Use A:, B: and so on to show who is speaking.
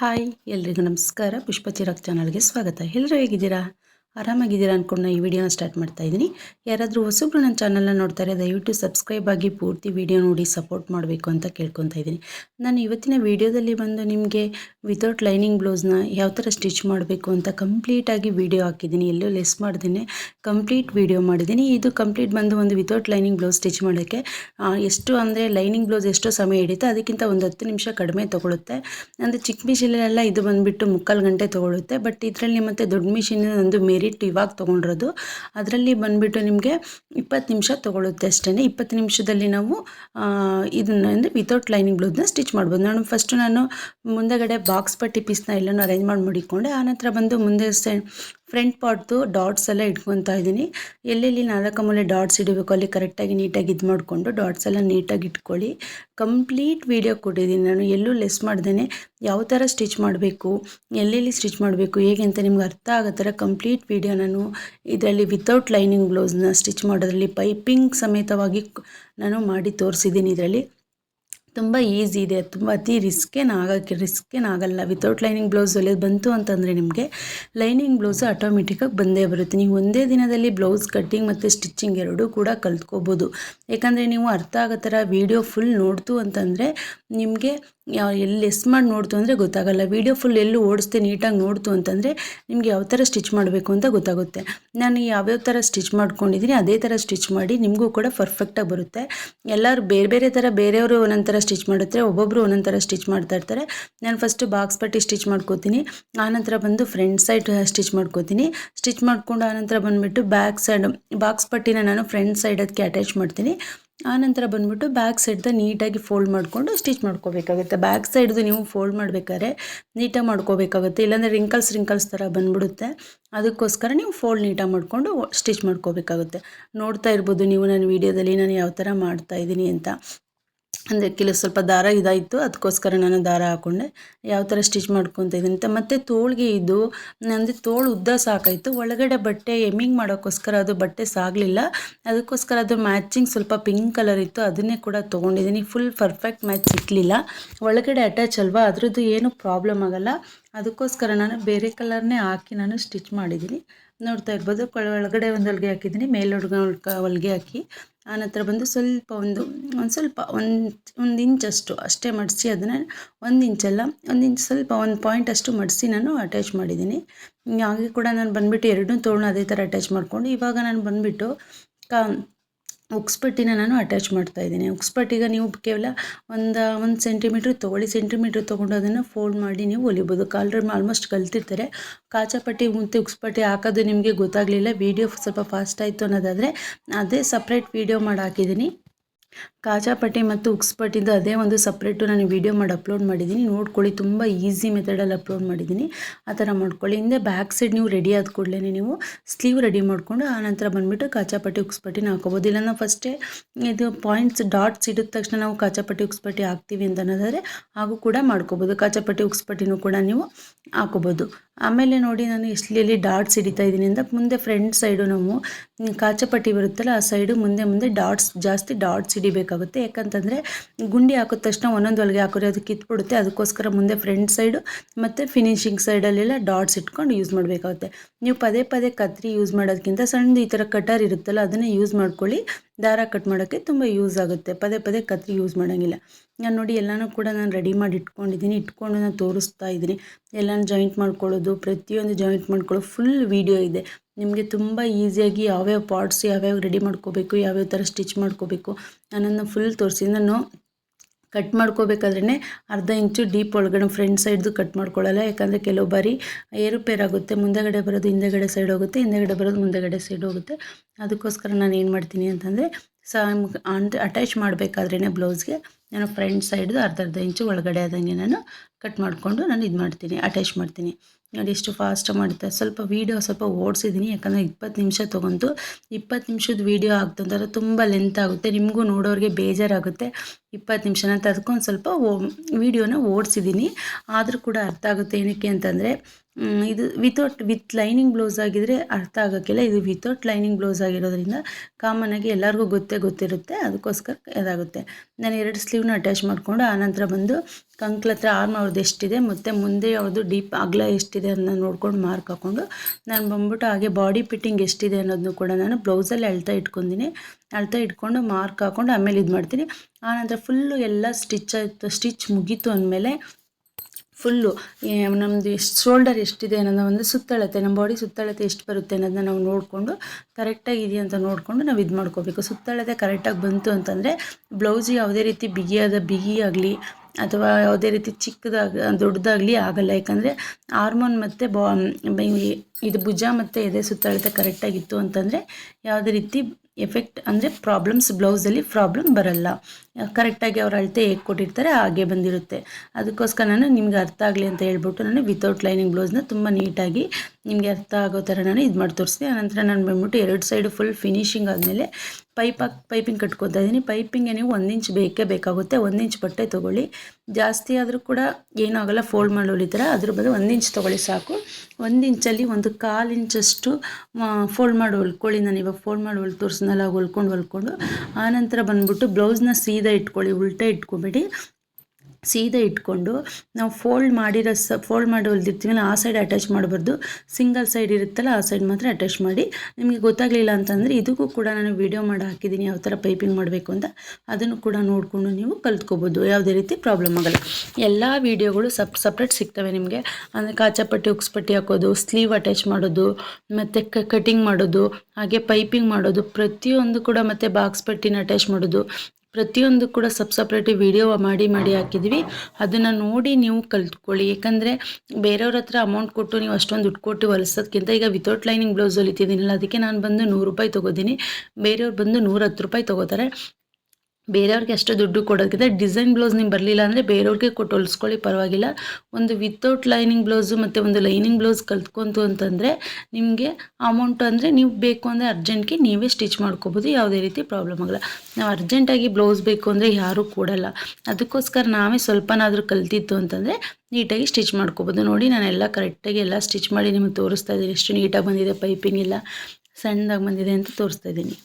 A: Hi ಎಲ್ರಿಗೂ ನಮಸ್ಕಾರ. ಪುಷ್ಪ ಚಿರಾಗ್ ಚಾನಲ್ಗೆ ಸ್ವಾಗತ. ಎಲ್ಲರೂ ಹೇಗಿದ್ದೀರಾ? ಆರಾಮಾಗಿದ್ದೀರಾ ಅಂದ್ಕೊಂಡು ನಾನು ಈ ವಿಡಿಯೋನ ಸ್ಟಾರ್ಟ್ ಮಾಡ್ತಾ ಇದ್ದೀನಿ. ಯಾರಾದರೂ ಹೊಸಬ್ರು ನನ್ನ ಚಾನಲ್ನ ನೋಡ್ತಾರೆ, ದಯವಿಟ್ಟು ಸಬ್ಸ್ಕ್ರೈಬ್ ಆಗಿ ಪೂರ್ತಿ ವಿಡಿಯೋ ನೋಡಿ ಸಪೋರ್ಟ್ ಮಾಡಬೇಕು ಅಂತ ಕೇಳ್ಕೊತಾ ಇದ್ದೀನಿ. ನಾನು ಇವತ್ತಿನ ವಿಡಿಯೋದಲ್ಲಿ ಬಂದು ನಿಮಗೆ ವಿತೌಟ್ ಲೈನಿಂಗ್ ಬ್ಲೌಸ್ನ ಯಾವ ಥರ ಸ್ಟಿಚ್ ಮಾಡಬೇಕು ಅಂತ ಕಂಪ್ಲೀಟಾಗಿ ವಿಡಿಯೋ ಹಾಕಿದ್ದೀನಿ. ಎಲ್ಲೂ ಲೆಸ್ ಮಾಡ್ದೇ ಕಂಪ್ಲೀಟ್ ವಿಡಿಯೋ ಮಾಡಿದ್ದೀನಿ. ಇದು ಕಂಪ್ಲೀಟ್ ಬಂದು ಒಂದು ವಿತೌಟ್ ಲೈನಿಂಗ್ ಬ್ಲೌಸ್ ಸ್ಟಿಚ್ ಮಾಡೋಕ್ಕೆ ಎಷ್ಟು ಅಂದರೆ ಲೈನಿಂಗ್ ಬ್ಲೌಸ್ ಎಷ್ಟೋ ಸಮಯ ಹಿಡಿಯುತ್ತೆ, ಅದಕ್ಕಿಂತ ಒಂದು ಹತ್ತು ನಿಮಿಷ ಕಡಿಮೆ ತೊಗೊಳುತ್ತೆ. ಅಂದರೆ ಚಿಕ್ಕ ಮಿಷಿನಲ್ಲೆಲ್ಲ ಇದು ಬಂದುಬಿಟ್ಟು ಮುಕ್ಕಾಲು ಗಂಟೆ ತೊಗೊಳುತ್ತೆ. ಬಟ್ ಇದರಲ್ಲಿ ಮತ್ತೆ ದೊಡ್ಡ ಮಿಷಿನ್ ಒಂದು ಮೆರಿಟ್ ಇವಾಗ ತೊಗೊಂಡಿರೋದು. ಅದರಲ್ಲಿ ಬಂದುಬಿಟ್ಟು ನಿಮಗೆ ಇಪ್ಪತ್ತು ನಿಮಿಷ ತೊಗೊಳುತ್ತೆ ಅಷ್ಟೇ ಇಪ್ಪತ್ತು ನಿಮಿಷದಲ್ಲಿ ನಾವು ಇದನ್ನ ಅಂದರೆ ವಿತೌಟ್ ಲೈನಿಂಗ್ ಬ್ಲೌಸ್ನ ಸ್ಟಿಚ್ ಮಾಡ್ಬೋದು. ನಾನು ಫಸ್ಟು ನಾನು ಮುಂದೆಗಡೆ ಬಾಕ್ಸ್ ಪಟ್ಟಿ ಪೀಸ್ನ ಎಲ್ಲನೂ ಅರೇಂಜ್ ಮಾಡಿ ಮಡಿಕೊಂಡೆ ಆನಂತರ ಬಂದು ಮುಂದೆ ಸೆ ಫ್ರಂಟ್ ಪಾರ್ಟ್ದು ಡಾಟ್ಸ್ ಎಲ್ಲ ಇಟ್ಕೊತಾ ಇದ್ದೀನಿ. ಎಲ್ಲೆಲ್ಲಿ ನಾಲ್ಕು ಮೂಲೆ ಡಾಟ್ಸ್ ಇಡಬೇಕು ಅಲ್ಲಿ ಕರೆಕ್ಟಾಗಿ ನೀಟಾಗಿ ಇದು ಮಾಡಿಕೊಂಡು ಡಾಟ್ಸ್ ಎಲ್ಲ ನೀಟಾಗಿ ಇಟ್ಕೊಳ್ಳಿ. ಕಂಪ್ಲೀಟ್ ವೀಡಿಯೋ ಕೊಟ್ಟಿದ್ದೀನಿ ನಾನು. ಎಲ್ಲೂ ಲೆಸ್ ಮಾಡ್ದೇ ಯಾವ ಥರ ಸ್ಟಿಚ್ ಮಾಡಬೇಕು, ಎಲ್ಲೆಲ್ಲಿ ಸ್ಟಿಚ್ ಮಾಡಬೇಕು, ಹೇಗೆ ಅಂತ ನಿಮ್ಗೆ ಅರ್ಥ ಆಗೋ ಥರ ಕಂಪ್ಲೀಟ್ ವೀಡಿಯೋ ನಾನು ಇದರಲ್ಲಿ ವಿತೌಟ್ ಲೈನಿಂಗ್ ಬ್ಲೌಸ್ನ ಸ್ಟಿಚ್ ಮಾಡೋದ್ರಲ್ಲಿ ಪೈಪಿಂಗ್ ಸಮೇತವಾಗಿ ನಾನು ಮಾಡಿ ತೋರಿಸಿದ್ದೀನಿ ಇದರಲ್ಲಿ. ತುಂಬ ಈಸಿ ಇದೆ. ತುಂಬ ಅತಿ ರಿಸ್ಕೇನು ಆಗೋಕ್ಕೆ ರಿಸ್ಕೇನು ಆಗಲ್ಲ. ವಿತೌಟ್ ಲೈನಿಂಗ್ ಬ್ಲೌಸ್ ಹೊಲಿಯೋದು ಬಂತು ಅಂತಂದರೆ ನಿಮಗೆ ಲೈನಿಂಗ್ ಬ್ಲೌಸು ಆಟೋಮೆಟಿಕಾಗಿ ಬಂದೇ ಬರುತ್ತೆ. ನೀವು ಒಂದೇ ದಿನದಲ್ಲಿ ಬ್ಲೌಸ್ ಕಟ್ಟಿಂಗ್ ಮತ್ತು ಸ್ಟಿಚಿಂಗ್ ಎರಡೂ ಕೂಡ ಕಲ್ತ್ಕೋಬೋದು. ಯಾಕಂದರೆ ನೀವು ಅರ್ಥ ಆಗೋ ಥರ ವೀಡಿಯೋ ಫುಲ್ ನೋಡ್ತು ಅಂತಂದರೆ ನಿಮಗೆ ಎಲ್ಲಿ ಎಸ್ ಮಾಡಿ ನೋಡ್ತು ಅಂದರೆ ಗೊತ್ತಾಗಲ್ಲ. ವೀಡಿಯೋ ಫುಲ್ ಎಲ್ಲೂ ಓಡಿಸ್ದೆ ನೀಟಾಗಿ ನೋಡ್ತು ಅಂತಂದರೆ ನಿಮಗೆ ಯಾವ ಥರ ಸ್ಟಿಚ್ ಮಾಡಬೇಕು ಅಂತ ಗೊತ್ತಾಗುತ್ತೆ. ನಾನು ಯಾವ್ಯಾವ ಥರ ಸ್ಟಿಚ್ ಮಾಡ್ಕೊಂಡಿದ್ದೀನಿ ಅದೇ ಥರ ಸ್ಟಿಚ್ ಮಾಡಿ ನಿಮಗೂ ಕೂಡ ಪರ್ಫೆಕ್ಟಾಗಿ ಬರುತ್ತೆ. ಎಲ್ಲರೂ ಬೇರೆ ಬೇರೆ ಥರ ಬೇರೆಯವರು ಒಂದೊಂದು ಥರ ಸ್ಟಿಚ್ ಮಾಡಿದ್ರೆ ಒಬ್ಬೊಬ್ಬರು ಒಂದೊಂದು ಥರ ಸ್ಟಿಚ್ ಮಾಡ್ತಾ ಇರ್ತಾರೆ. ನಾನು ಫಸ್ಟು ಬಾಕ್ಸ್ ಪಟ್ಟಿ ಸ್ಟಿಚ್ ಮಾಡ್ಕೋತೀನಿ. ಆನಂತರ ಬಂದು ಫ್ರಂಟ್ ಸೈಡ್ ಸ್ಟಿಚ್ ಮಾಡ್ಕೋತೀನಿ. ಸ್ಟಿಚ್ ಮಾಡಿಕೊಂಡು ಆನಂತರ ಬಂದುಬಿಟ್ಟು ಬ್ಯಾಕ್ ಸೈಡ್ ಬಾಕ್ಸ್ ಪಟ್ಟಿನ ನಾನು ಫ್ರಂಟ್ ಸೈಡ್ ಅದಕ್ಕೆ ಅಟ್ಯಾಚ್ ಮಾಡ್ತೀನಿ. ಆನಂತರ ಬಂದ್ಬಿಟ್ಟು ಬ್ಯಾಕ್ ಸೈಡ್ದ ನೀಟಾಗಿ ಫೋಲ್ಡ್ ಮಾಡಿಕೊಂಡು ಸ್ಟಿಚ್ ಮಾಡ್ಕೋಬೇಕಾಗುತ್ತೆ. ಬ್ಯಾಕ್ ಸೈಡ್ದು ನೀವು ಫೋಲ್ಡ್ ಮಾಡಬೇಕಾದ್ರೆ ನೀಟಾಗಿ ಮಾಡ್ಕೋಬೇಕಾಗುತ್ತೆ. ಇಲ್ಲಾಂದರೆ ರಿಂಕಲ್ಸ್ ರಿಂಕಲ್ಸ್ ಥರ ಬಂದ್ಬಿಡುತ್ತೆ. ಅದಕ್ಕೋಸ್ಕರ ನೀವು ಫೋಲ್ಡ್ ನೀಟಾಗಿ ಮಾಡಿಕೊಂಡು ಸ್ಟಿಚ್ ಮಾಡ್ಕೋಬೇಕಾಗುತ್ತೆ. ನೋಡ್ತಾ ಇರ್ಬೋದು ನೀವು ನನ್ನ ವೀಡಿಯೋದಲ್ಲಿ ನಾನು ಯಾವ ಥರ ಮಾಡ್ತಾ ಇದ್ದೀನಿ ಅಂತ. ಅಂದರೆ ಕೆಲವು ಸ್ವಲ್ಪ ದಾರ ಇದಾಯಿತು ಅದಕ್ಕೋಸ್ಕರ ನಾನು ದಾರ ಹಾಕ್ಕೊಂಡೆ ಯಾವ ಥರ ಸ್ಟಿಚ್ ಮಾಡ್ಕೊತ ಇದ್ದೀನಿ ಅಂತ. ಮತ್ತು ತೋಳಿಗೆ ಇದು ಅಂದರೆ ತೋಳು ಉದ್ದ ಸಾಕಾಯಿತು. ಒಳಗಡೆ ಬಟ್ಟೆ ಎಮ್ಮಿಂಗ್ ಮಾಡೋಕ್ಕೋಸ್ಕರ ಅದು ಬಟ್ಟೆ ಸಾಗಲಿಲ್ಲ. ಅದಕ್ಕೋಸ್ಕರ ಅದು ಮ್ಯಾಚಿಂಗ್ ಸ್ವಲ್ಪ ಪಿಂಕ್ ಕಲರ್ ಇತ್ತು. ಅದನ್ನೇ ಕೂಡ ತೊಗೊಂಡಿದ್ದೀನಿ ಫುಲ್ ಪರ್ಫೆಕ್ಟ್ ಮ್ಯಾಚ್ ಸಿಕ್ಕಲಿಲ್ಲ ಒಳಗಡೆ ಅಟ್ಯಾಚ್ ಅಲ್ವಾ? ಅದರದ್ದು ಏನು ಪ್ರಾಬ್ಲಮ್ ಆಗಲ್ಲ. ಅದಕ್ಕೋಸ್ಕರ ನಾನು ಬೇರೆ ಕಲರ್ನೇ ಹಾಕಿ ನಾನು ಸ್ಟಿಚ್ ಮಾಡಿದ್ದೀನಿ ನೋಡ್ತಾ ಇರ್ಬೋದು. ಒಳಗಡೆ ಒಂದು ಹೊಲಿಗೆ ಹಾಕಿದ್ದೀನಿ ಮೇಲೊಳಗೆ ಹೊಲಿಗೆ ಹಾಕಿ. ಆನಂತರ ಬಂದು ಸ್ವಲ್ಪ ಒಂದು ಒಂದು ಸ್ವಲ್ಪ ಒಂದು ಒಂದು ಇಂಚಷ್ಟು ಅಷ್ಟೇ ಮಡಿಸಿ ಅದನ್ನು ಒಂದು ಇಂಚಲ್ಲ ಒಂದು ಇಂಚ್ ಸ್ವಲ್ಪ ಒಂದು ಪಾಯಿಂಟ್ ಅಷ್ಟು ಮಡಿಸಿ ನಾನು ಅಟ್ಯಾಚ್ ಮಾಡಿದ್ದೀನಿ. ಹಾಗೆ ಕೂಡ ನಾನು ಬಂದುಬಿಟ್ಟು ಎರಡನ್ನೂ ತೋಳನ್ನ ಅದೇ ಥರ ಅಟ್ಯಾಚ್ ಮಾಡಿಕೊಂಡು ಇವಾಗ ನಾನು ಬಂದುಬಿಟ್ಟು ಕಾ ಉಕ್ಸ್ಪಟ್ಟಿನ ನಾನು ಅಟ್ಯಾಚ್ ಮಾಡ್ತಾ ಇದ್ದೀನಿ. ಉಕ್ಸ್ಪಟ್ಟಿಗೆ ನೀವು ಕೇವಲ ಒಂದು ಒಂದು ಸೆಂಟಿಮೀಟ್ರ್ ತೊಗೊಳ್ಳಿ. ಸೆಂಟಿಮೀಟ್ರ್ ತೊಗೊಂಡು ಅದನ್ನು ಫೋಲ್ಡ್ ಮಾಡಿ ನೀವು ಹೊಲಿಬೋದು. Collar almost ಕಲ್ತಿರ್ತಾರೆ. ಕಾಚಾಪಟ್ಟಿ ಮತ್ತು ಉಕ್ಸ್ಪಟ್ಟಿ ಹಾಕೋದು ನಿಮಗೆ ಗೊತ್ತಾಗಲಿಲ್ಲ. ವೀಡಿಯೋ ಸ್ವಲ್ಪ ಫಾಸ್ಟ್ ಆಯಿತು ಅನ್ನೋದಾದರೆ ಅದೇ ಸಪ್ರೇಟ್ ವೀಡಿಯೋ ಮಾಡಿ ಹಾಕಿದ್ದೀನಿ. ಕಾಚಾಪಟ್ಟಿ ಮತ್ತು ಉಕ್ಸ್ಪಟ್ಟಿದ್ದು ಅದೇ ಒಂದು ಸಪ್ರೇಟು ನಾನು ವೀಡಿಯೋ ಮಾಡಿ ಅಪ್ಲೋಡ್ ಮಾಡಿದ್ದೀನಿ. ನೋಡ್ಕೊಳ್ಳಿ, ತುಂಬ ಈಸಿ ಮೆಥಡಲ್ಲಿ ಅಪ್ಲೋಡ್ ಮಾಡಿದ್ದೀನಿ. ಆ ಥರ ಮಾಡ್ಕೊಳ್ಳಿ. ಹಿಂದೆ ಬ್ಯಾಕ್ ಸೈಡ್ ನೀವು ರೆಡಿ ಆದ ಕೂಡಲೇ ನೀವು ಸ್ಲೀವ್ ರೆಡಿ ಮಾಡಿಕೊಂಡು ಆನಂತರ ಬಂದುಬಿಟ್ಟು ಕಾಚಾಪಟ್ಟಿ ಉಕ್ಸ್ಪಟ್ಟಿನ ಹಾಕೋಬೋದು. ಇಲ್ಲ ನಾವು ಫಸ್ಟೇ ಇದು ಪಾಯಿಂಟ್ಸ್, ಡಾಟ್ಸ್ ಇಡಿದ ತಕ್ಷಣ ನಾವು ಕಾಚಾಪಟ್ಟಿ ಉಕ್ಸ್ಪಟ್ಟಿ ಹಾಕ್ತೀವಿ ಅಂತ ಅನ್ನೋದಾದರೆ ಹಾಗೂ ಕೂಡ ಮಾಡ್ಕೋಬೋದು. ಕಾಚಾಪಟ್ಟಿ ಉಕ್ಸ್ಪಟ್ಟಿನೂ ಕೂಡ ನೀವು ಹಾಕೋಬೋದು. ಆಮೇಲೆ ನೋಡಿ ನಾನು ಎಸ್ಲಿಯಲ್ಲಿ ಡಾಟ್ಸ್ ಹಿಡಿತಾ ಇದ್ದೀನಿ ಅಂತ ಮುಂದೆ ಫ್ರಂಟ್ ಸೈಡು ನಾವು ಕಾಚಪಟ್ಟಿ ಬರುತ್ತಲ್ಲ, ಆ ಸೈಡು ಮುಂದೆ ಮುಂದೆ ಡಾಟ್ಸ್ ಜಾಸ್ತಿ ಡಾಟ್ಸ್ ಹಿಡಿಬೇಕಾಗುತ್ತೆ. ಯಾಕಂತಂದರೆ ಗುಂಡಿ ಹಾಕಿದ ತಕ್ಷಣ ಒಂದೊಂದು ಒಳಗೆ ಹಾಕಿದ್ರೆ ಅದು ಕಿತ್ಬಿಡುತ್ತೆ. ಅದಕ್ಕೋಸ್ಕರ ಮುಂದೆ ಫ್ರಂಟ್ ಸೈಡು ಮತ್ತು ಫಿನಿಶಿಂಗ್ ಸೈಡಲ್ಲೆಲ್ಲ ಡಾಟ್ಸ್ ಇಟ್ಕೊಂಡು ಯೂಸ್ ಮಾಡಬೇಕಾಗುತ್ತೆ. ನೀವು ಪದೇ ಪದೇ ಕತ್ರಿ ಯೂಸ್ ಮಾಡೋದಕ್ಕಿಂತ ಸಣ್ಣದು ಈ ಥರ ಕಟರ್ ಇರುತ್ತಲ್ಲ, ಅದನ್ನೇ ಯೂಸ್ ಮಾಡ್ಕೊಳ್ಳಿ. ದಾರ ಕಟ್ ಮಾಡೋಕ್ಕೆ ತುಂಬ ಯೂಸ್ ಆಗುತ್ತೆ. ಪದೇ ಪದೇ ಕತ್ರಿ ಯೂಸ್ ಮಾಡೋಂಗಿಲ್ಲ. ನಾನು ನೋಡಿ ಎಲ್ಲನೂ ಕೂಡ ನಾನು ರೆಡಿ ಮಾಡಿ ಇಟ್ಕೊಂಡಿದ್ದೀನಿ. ಇಟ್ಕೊಂಡು ನಾನು ತೋರಿಸ್ತಾ ಇದ್ದೀನಿ. ಎಲ್ಲನೂ ಜಾಯಿಂಟ್ ಮಾಡ್ಕೊಳ್ಳೋದು, ಪ್ರತಿಯೊಂದು ಜಾಯಿಂಟ್ ಮಾಡ್ಕೊಳ್ಳೋದು ಫುಲ್ ವೀಡಿಯೋ ಇದೆ. ನಿಮಗೆ ತುಂಬ ಈಸಿಯಾಗಿ ಯಾವ್ಯಾವ ಪಾರ್ಟ್ಸ್ ಯಾವ್ಯಾವ ರೆಡಿ ಮಾಡ್ಕೋಬೇಕು, ಯಾವ್ಯಾವ ಥರ ಸ್ಟಿಚ್ ಮಾಡ್ಕೋಬೇಕು ನಾನು ಫುಲ್ ತೋರಿಸಿ. ನಾನು ಕಟ್ ಮಾಡ್ಕೋಬೇಕಾದ್ರೇ ಅರ್ಧ ಇಂಚು ಡೀಪ್ ಒಳಗಡೆ ಫ್ರಂಟ್ ಸೈಡ್ದು ಕಟ್ ಮಾಡ್ಕೊಳ್ಳಲ್ಲ. ಯಾಕಂದರೆ ಕೆಲವು ಬಾರಿ ಏರುಪೇರಾಗುತ್ತೆ ಮುಂದೆಗಡೆ ಬರೋದು ಹಿಂದೆಗಡೆ ಸೈಡ್ ಹೋಗುತ್ತೆ, ಹಿಂದೆಗಡೆ ಬರೋದು ಮುಂದೆಗಡೆ ಸೈಡ್ ಹೋಗುತ್ತೆ. ಅದಕ್ಕೋಸ್ಕರ ನಾನು ಏನು ಮಾಡ್ತೀನಿ ಅಂತಂದರೆ ಸ ಅಟ್ಯಾಚ್ ಮಾಡಬೇಕಾದ್ರೇ ಬ್ಲೌಸ್ಗೆ ನಾನು ಫ್ರಂಟ್ ಸೈಡ್ದು ಅರ್ಧ ಅರ್ಧ ಇಂಚು ಒಳಗಡೆ ಆದಂಗೆ ನಾನು ಕಟ್ ಮಾಡಿಕೊಂಡು ನಾನು ಇದು ಮಾಡ್ತೀನಿ ಅಟ್ಯಾಚ್ ಮಾಡ್ತೀನಿ. ನೋಡಿ ಎಷ್ಟು ಫಾಸ್ಟ್ ಮಾಡುತ್ತೆ. ಸ್ವಲ್ಪ ವೀಡಿಯೋ ಸ್ವಲ್ಪ ಓಡಿಸಿದ್ದೀನಿ ಯಾಕಂದರೆ ಇಪ್ಪತ್ತು ನಿಮಿಷ ತೊಗೊಂತು. ಇಪ್ಪತ್ತು ನಿಮಿಷದ ವೀಡಿಯೋ ಆಗ್ತಂದ್ರೆ ತುಂಬ ಲೆಂತ್ ಆಗುತ್ತೆ. ನಿಮಗೂ ನೋಡೋರಿಗೆ ಬೇಜಾರಾಗುತ್ತೆ. ಇಪ್ಪತ್ತು ನಿಮಿಷ ಅಂತ ಅದಕ್ಕೊಂದು ಸ್ವಲ್ಪ ಓ ವೀಡಿಯೋನ ಓಡಿಸಿದ್ದೀನಿ ಆದರೂ ಕೂಡ ಅರ್ಥ ಆಗುತ್ತೆ ಏನಕ್ಕೆ ಅಂತಂದರೆ ಇದು ವಿತೌಟ್ ವಿತ್ ಲೈನಿಂಗ್ ಬ್ಲೌಸ್ ಆಗಿದ್ರೆ ಅರ್ಥ ಆಗೋಕ್ಕಿಲ್ಲ. ಇದು ವಿತೌಟ್ ಲೈನಿಂಗ್ ಬ್ಲೌಸ್ ಆಗಿರೋದ್ರಿಂದ ಆಗಿ ಎಲ್ಲರಿಗೂ ಗೊತ್ತೇ ಗೊತ್ತಿರುತ್ತೆ. ಅದಕ್ಕೋಸ್ಕರ ಇದಾಗುತ್ತೆ. ನಾನು ಎರಡು ಸ್ಲೀವ್ ಸ್ಲೀವ್ನ ಅಟ್ಯಾಚ್ ಮಾಡಿಕೊಂಡು ಆನಂತರ ಬಂದು ಕಂಕ್ಲ ಹತ್ರ ಆರ್ಮ್ ಅವ್ರದ್ದು ಎಷ್ಟಿದೆ, ಮತ್ತು ಮುಂದೆ ಅವ್ರದ್ದು ಡೀಪ್ ಅಗಲ ಎಷ್ಟಿದೆ ಅದನ್ನ ನೋಡ್ಕೊಂಡು ಮಾರ್ಕ್ ಹಾಕ್ಕೊಂಡು ನಾನು ಬಂದ್ಬಿಟ್ಟು ಹಾಗೆ ಬಾಡಿ ಫಿಟ್ಟಿಂಗ್ ಎಷ್ಟಿದೆ ಅನ್ನೋದನ್ನು ಕೂಡ ನಾನು ಬ್ಲೌಸಲ್ಲಿ ಅಳ್ತಾ ಇಟ್ಕೊಂಡಿನಿ. ಅಳ್ತಾ ಇಟ್ಕೊಂಡು ಮಾರ್ಕ್ ಹಾಕ್ಕೊಂಡು ಆಮೇಲೆ ಇದು ಮಾಡ್ತೀನಿ ಆನಂತರ ಫುಲ್ಲು ಎಲ್ಲ ಸ್ಟಿಚ್ ಆಯಿತು ಸ್ಟಿಚ್ ಮುಗೀತು ಅಂದಮೇಲೆ ಫುಲ್ಲು ನಮ್ಮದು ಎಷ್ಟು ಶೋಲ್ಡರ್ ಎಷ್ಟಿದೆ ಅನ್ನೋದನ್ನ ಒಂದು ಸುತ್ತಳತೆ, ನಮ್ಮ ಬಾಡಿ ಸುತ್ತಳತೆ ಎಷ್ಟು ಬರುತ್ತೆ ಅನ್ನೋದನ್ನ ನಾವು ನೋಡಿಕೊಂಡು ಕರೆಕ್ಟಾಗಿ ಇದೆಯಾ ಅಂತ ನೋಡಿಕೊಂಡು ನಾವು ಇದು ಮಾಡ್ಕೋಬೇಕು. ಸುತ್ತಳತೆ ಕರೆಕ್ಟಾಗಿ ಬಂತು ಅಂತಂದರೆ ಬ್ಲೌಸ್ ಯಾವುದೇ ರೀತಿ ಬಿಗಿಯಾದ, ಬಿಗಿ ಆಗಲಿ ಅಥವಾ ಯಾವುದೇ ರೀತಿ ಚಿಕ್ಕದಾಗ, ದೊಡ್ಡದಾಗಲಿ ಆಗಲ್ಲ. ಯಾಕಂದರೆ ಹಾರ್ಮೋನ್ ಮತ್ತು ಬಾ, ಇದು ಭುಜ ಮತ್ತು ಎದೆ ಸುತ್ತಳತೆ ಕರೆಕ್ಟಾಗಿತ್ತು ಅಂತಂದರೆ ಯಾವುದೇ ರೀತಿ ಎಫೆಕ್ಟ್ ಅಂದರೆ ಪ್ರಾಬ್ಲಮ್ಸ್ ಬ್ಲೌಸಲ್ಲಿ ಪ್ರಾಬ್ಲಮ್ ಬರಲ್ಲ. ಕರೆಕ್ಟಾಗಿ ಅವ್ರ ಅಳತೆ ಹೇಗೆ ಕೊಟ್ಟಿರ್ತಾರೆ ಹಾಗೆ ಬಂದಿರುತ್ತೆ. ಅದಕ್ಕೋಸ್ಕರ ನಾನು ನಿಮ್ಗೆ ಅರ್ಥ ಆಗಲಿ ಅಂತ ಹೇಳ್ಬಿಟ್ಟು ನಾನು ವಿತೌಟ್ ಲೈನಿಂಗ್ ಬ್ಲೌಸ್ನ ತುಂಬ ನೀಟಾಗಿ ನಿಮಗೆ ಅರ್ಥ ಆಗೋ ಥರ ನಾನು ಇದು ಮಾಡಿ ತೋರಿಸ್ತೀನಿ ಆನಂತರ ನಾನು ಬಂದ್ಬಿಟ್ಟು ಎರಡು ಸೈಡು ಫುಲ್ ಫಿನಿಶಿಂಗ್ ಆದಮೇಲೆ ಪೈಪ್, ಪೈಪಿಂಗ್ ಕಟ್ಕೊತಾ ಇದ್ದೀನಿ ಪೈಪಿಂಗೆ ನೀವು ಒಂದು ಇಂಚ್ ಬೇಕೇ ಬೇಕಾಗುತ್ತೆ. ಒಂದು ಇಂಚ್ ಬಟ್ಟೆ ತೊಗೊಳ್ಳಿ. ಜಾಸ್ತಿ ಆದರೂ ಕೂಡ ಏನಾಗಲ್ಲ, ಫೋಲ್ಡ್ ಮಾಡಿ ಹೊಲಿತಾರೆ, ಅದ್ರ ಬದಲು ಒಂದು ಇಂಚ್ ತೊಗೊಳ್ಳಿ ಸಾಕು. ಒಂದು ಇಂಚಲ್ಲಿ ಒಂದು ಕಾಲು ಇಂಚಷ್ಟು ಫೋಲ್ಡ್ ಮಾಡಿ ಹೊಲ್ಕೊಳ್ಳಿ ನಾನು ಇವಾಗ ಫೋಲ್ಡ್ ಮಾಡಿ ಹೊಲ್ ತೋರಿಸ್ನಲ್ಲ ಹೊಲ್ಕೊಂಡು ಹೊಲ್ಕೊಂಡು. ಆನಂತರ ಬಂದ್ಬಿಟ್ಟು ಬ್ಲೌಸ್ನ ಸೀದಾ ಇಟ್ಕೊಳ್ಳಿ, ಉಲ್ಟಾ ಇಟ್ಕೊಬೇಡಿ. ಸೀದಾ ಇಟ್ಕೊಂಡು ನಾವು ಫೋಲ್ಡ್ ಮಾಡಿರೋ ಸ ಫೋಲ್ಡ್ ಮಾಡಿ ಹೊಲ್ದಿರ್ತೀವಲ್ಲ ಆ ಸೈಡ್ ಅಟ್ಯಾಚ್ ಮಾಡಬಾರ್ದು. ಸಿಂಗಲ್ ಸೈಡ್ ಇರುತ್ತಲ್ಲ, ಆ ಸೈಡ್ ಮಾತ್ರ ಅಟ್ಯಾಚ್ ಮಾಡಿ. ನಿಮಗೆ ಗೊತ್ತಾಗಲಿಲ್ಲ ಅಂತಂದರೆ ಇದಕ್ಕೂ ಕೂಡ ನಾನು ವಿಡಿಯೋ ಮಾಡಿ ಹಾಕಿದ್ದೀನಿ ಯಾವ ಥರ ಪೈಪಿಂಗ್ ಮಾಡಬೇಕು ಅಂತ. ಅದನ್ನು ಕೂಡ ನೋಡಿಕೊಂಡು ನೀವು ಕಲ್ತ್ಕೋಬೋದು. ಯಾವುದೇ ರೀತಿ ಪ್ರಾಬ್ಲಮ್ ಆಗಲ್ಲ. ಎಲ್ಲ ವೀಡಿಯೋಗಳು ಸಪ್ ಸಪ್ರೇಟ್ ಸಿಗ್ತವೆ ನಿಮಗೆ. ಅಂದರೆ ಕಾಚಾಪಟ್ಟಿ, ಉಕ್ಸ್ಪಟ್ಟಿ ಹಾಕೋದು ಸ್ಲೀವ್ ಅಟ್ಯಾಚ್ ಮಾಡೋದು, ಮತ್ತು ಕಟಿಂಗ್ ಮಾಡೋದು, ಹಾಗೆ ಪೈಪಿಂಗ್ ಮಾಡೋದು, ಪ್ರತಿಯೊಂದು ಕೂಡ ಮತ್ತು ಬಾಕ್ಸ್ ಪಟ್ಟಿನ ಅಟ್ಯಾಚ್ ಮಾಡೋದು. ಪ್ರತಿಯೊಂದು ಕೂಡ ಸಬ್ ಸಪ್ರೇಟಿ ವಿಡಿಯೋ ಮಾಡಿ ಮಾಡಿ ಹಾಕಿದ್ವಿ. ಅದನ್ನು ನೋಡಿ ನೀವು ಕಲ್ತ್ಕೊಳ್ಳಿ. ಯಾಕಂದರೆ ಬೇರೆಯವ್ರ ಹತ್ರ ಅಮೌಂಟ್ ಕೊಟ್ಟು ನೀವು ಅಷ್ಟೊಂದು ದುಡ್ಡು ಕೊಟ್ಟು ಹೊಲಿಸೋದಕ್ಕಿಂತ ಈಗ ವಿತೌಟ್ ಲೈನಿಂಗ್ ಬ್ಲೌಸ್ ಹೊಲಿತಿದ್ದೀನಲ್ಲ ಅದಕ್ಕೆ ನಾನು ಬಂದು ನೂರು ರೂಪಾಯಿ ತೊಗೋತೀನಿ. ಬೇರೆಯವ್ರು ಬಂದು ನೂರ ಹತ್ತು ರೂಪಾಯಿ ತೊಗೋತಾರೆ. ಬೇರೆಯವ್ರಿಗೆ ಅಷ್ಟು ದುಡ್ಡು ಕೊಡೋದಕ್ಕಿಂತ ಡಿಸೈನ್ ಬ್ಲೌಸ್ ನಿಮ್ಗೆ ಬರಲಿಲ್ಲ ಅಂದರೆ ಬೇರೆಯವ್ರಿಗೆ ಕೊಟ್ಟು ಹೊಲಿಸ್ಕೊಳ್ಳಿ, ಪರವಾಗಿಲ್ಲ. ಒಂದು ವಿತೌಟ್ ಲೈನಿಂಗ್ ಬ್ಲೌಸು ಮತ್ತು ಒಂದು ಲೈನಿಂಗ್ ಬ್ಲೌಸ್ ಕಲ್ತ್ಕೊಂತು ಅಂತಂದರೆ ನಿಮಗೆ ಅಮೌಂಟ್ ಅಂದರೆ ನೀವು ಬೇಕು ಅಂದರೆ ಅರ್ಜೆಂಟ್ಗೆ ನೀವೇ ಸ್ಟಿಚ್ ಮಾಡ್ಕೋಬೋದು, ಯಾವುದೇ ರೀತಿ ಪ್ರಾಬ್ಲಮ್ ಆಗಲ್ಲ. ನಾವು ಅರ್ಜೆಂಟಾಗಿ ಬ್ಲೌಸ್ ಬೇಕು ಅಂದರೆ ಯಾರೂ ಕೊಡಲ್ಲ. ಅದಕ್ಕೋಸ್ಕರ ನಾವೇ ಸ್ವಲ್ಪನಾದರೂ ಕಲ್ತಿತ್ತು ಅಂತಂದರೆ ನೀಟಾಗಿ ಸ್ಟಿಚ್ ಮಾಡ್ಕೋಬೋದು. ನೋಡಿ ನಾನೆಲ್ಲ ಕರೆಕ್ಟಾಗಿ ಎಲ್ಲ ಸ್ಟಿಚ್ ಮಾಡಿ ನಿಮಗೆ ತೋರಿಸ್ತಾ ಇದ್ದೀನಿ. ಎಷ್ಟು ನೀಟಾಗಿ ಬಂದಿದೆ ಪೈಪಿಂಗ್ ಎಲ್ಲ. ಸಣ್ಣದಾಗಿ ಬಂದಿದೆ ಅಂತ ತೋರಿಸ್ತಾ ಇದ್ದೀನಿ.